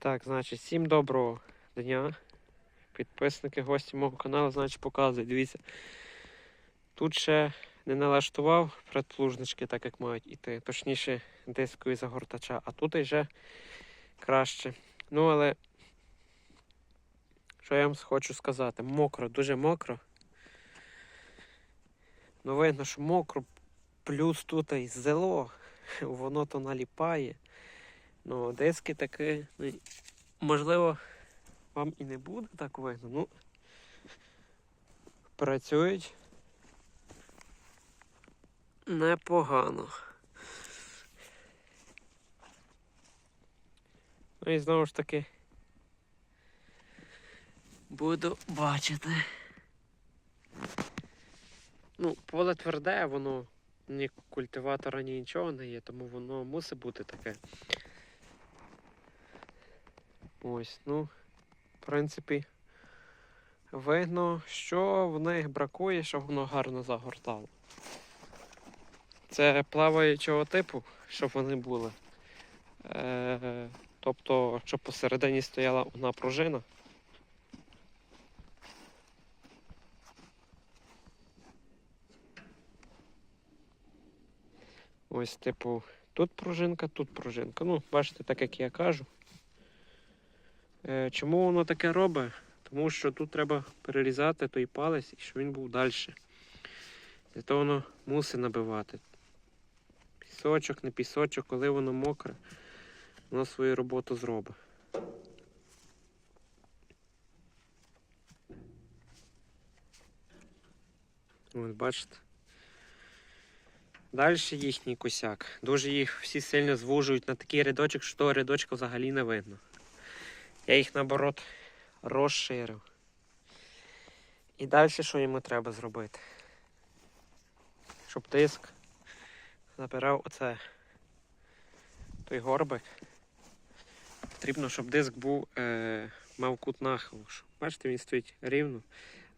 Так, значить, всім доброго дня. Підписники, гості мого каналу, значить, показую. Дивіться. Тут ще не налаштував предплужнички, так як мають іти. Точніше, дискові загортача, а тут вже краще. Ну, але що я вам хочу сказати? Мокро, дуже мокро. Ну, видно, що мокро, плюс тут і зело, воно то наліпає. Ну, диски таки, можливо, вам і не буде так видно. Ну, працюють непогано. Ну і знову ж таки буду бачити. Ну, поле тверде, воно ні культиватора, ні нічого не є, тому воно мусить бути таке. Ось, ну, в принципі, видно, що в них бракує, щоб воно гарно загортало. Це плаваючого типу, щоб вони були. Е, тобто, щоб посередині стояла одна пружина. Ось, типу, тут пружинка, тут пружинка. Ну, бачите, так як я кажу. Е, чому воно таке робить? Тому що тут треба перерізати той палець і щоб він був далі. Зато воно мусить набивати. Пісочок, не пісочок, коли воно мокре, воно свою роботу зробить. Ось бачите. Далі їхній косяк. Дуже їх всі сильно звужують на такий рядочок, що того рядочка взагалі не видно. Я їх наоборот розширив. І далі що йому треба зробити? Щоб диск забирав оце той горбик. Потрібно, щоб диск був, е, мав кут нахилу. Бачите, він стоїть рівно,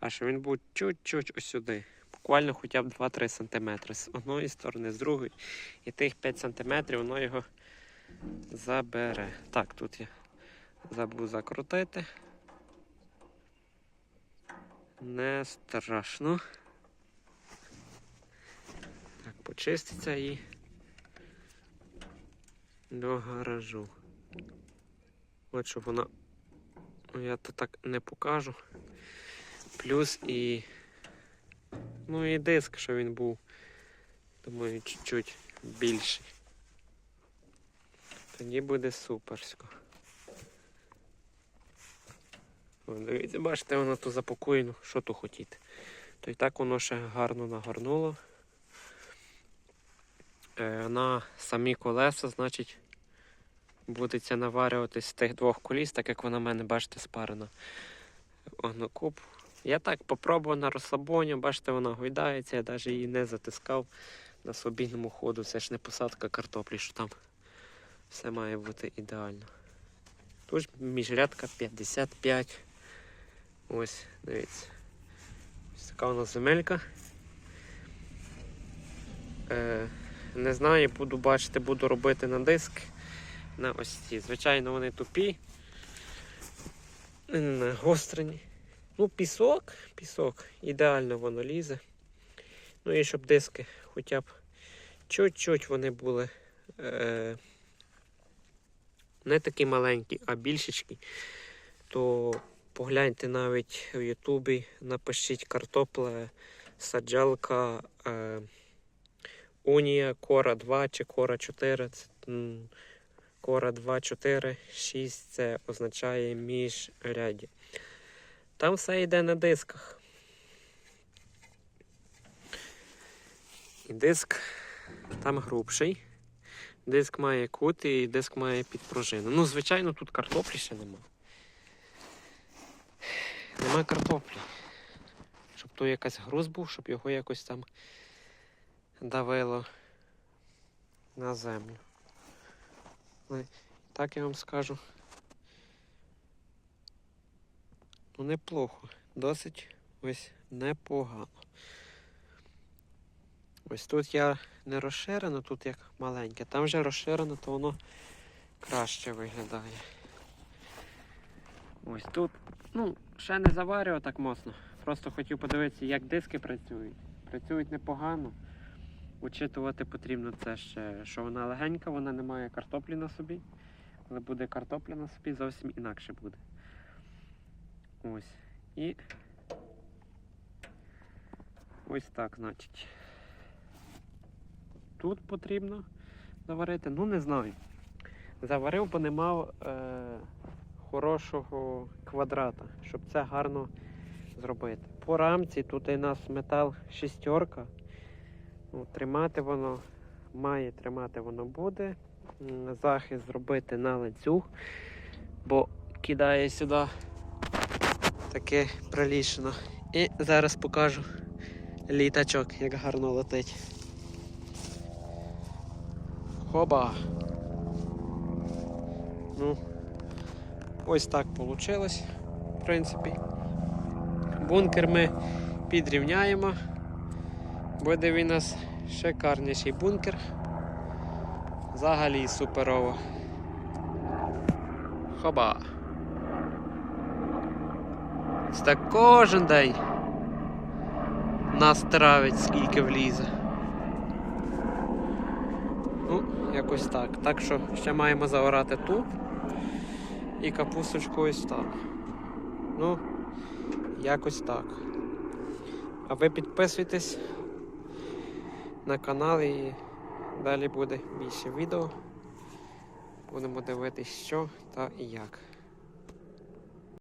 а щоб він був чуть-чуть ось сюди. Буквально хоча б 2-3 см з одної сторони, з другої. І тих 5 см воно його забере. Так, тут я забув закрутити. Не страшно. Так, почиститься і до гаражу. От щоб вона. Ну, Я то так не покажу. Плюс і. Ну і диск, що він був. Думаю, чуть-чуть більший. Тоді буде суперсько. Дивіться, бачите, воно тут запокоєно, що тут хотіти. То і так воно ще гарно нагорнуло. Е, на самі колеса, значить, будеться наварюватись з тих двох коліс, так як вона в мене, бачите, спарена. Огнокуб. Я так попробував на розслабоні, бачите, вона гойдається, я навіть її не затискав на собійному ходу. Це ж не посадка картоплі, що там все має бути ідеально. Тут міжрядка 55. Ось, дивіться. Ось така у нас земелька. Е, не знаю, буду бачити, буду робити на диск. На ось ці. Звичайно, вони тупі. Не гострені. Ну, пісок, пісок, ідеально воно лізе. Ну і щоб диски хоча б чуть-чуть вони були е, не такі маленькі, а більшечкі, то погляньте навіть в Ютубі, напишіть картопля, саджалка е, Унія, Кора 2 чи Кора 4. Це, м, Кора 2, 4, 6 це означає міжряді. Там все йде на дисках. І диск там грубший. Диск має кут і диск має підпружину. Ну, звичайно, тут картоплі ще нема. Нема картоплі. Щоб то якась груз був, щоб його якось там давило на землю. Але так я вам скажу. Ну, неплохо. Досить ось непогано. Ось тут я не розширено, тут як маленьке. Там вже розширено, то воно краще виглядає. Ось тут. Ну, ще не заварював так моцно. Просто хотів подивитися, як диски працюють. Працюють непогано. Учитувати потрібно це ще, що вона легенька, вона не має картоплі на собі. Коли буде картопля на собі, зовсім інакше буде. Ось. І ось так, значить. Тут потрібно заварити. Ну, не знаю. Заварив, бо не мав е, хорошого квадрата, щоб це гарно зробити. По рамці тут у нас метал шістерка. Ну, тримати воно має тримати воно буде. Захист зробити на ланцюг, бо кидає сюди таке прилішено. І зараз покажу літачок, як гарно летить. Хоба! Ну, ось так вийшло, в принципі. Бункер ми підрівняємо. Буде він у нас шикарніший бункер. Взагалі суперово. Хоба. Ось так кожен день нас травить, скільки влізе. Ну, якось так. Так що ще маємо заорати тут і капусточку ось так. Ну, якось так. А ви підписуйтесь на канал і далі буде більше відео. Будемо дивитися, що та і як.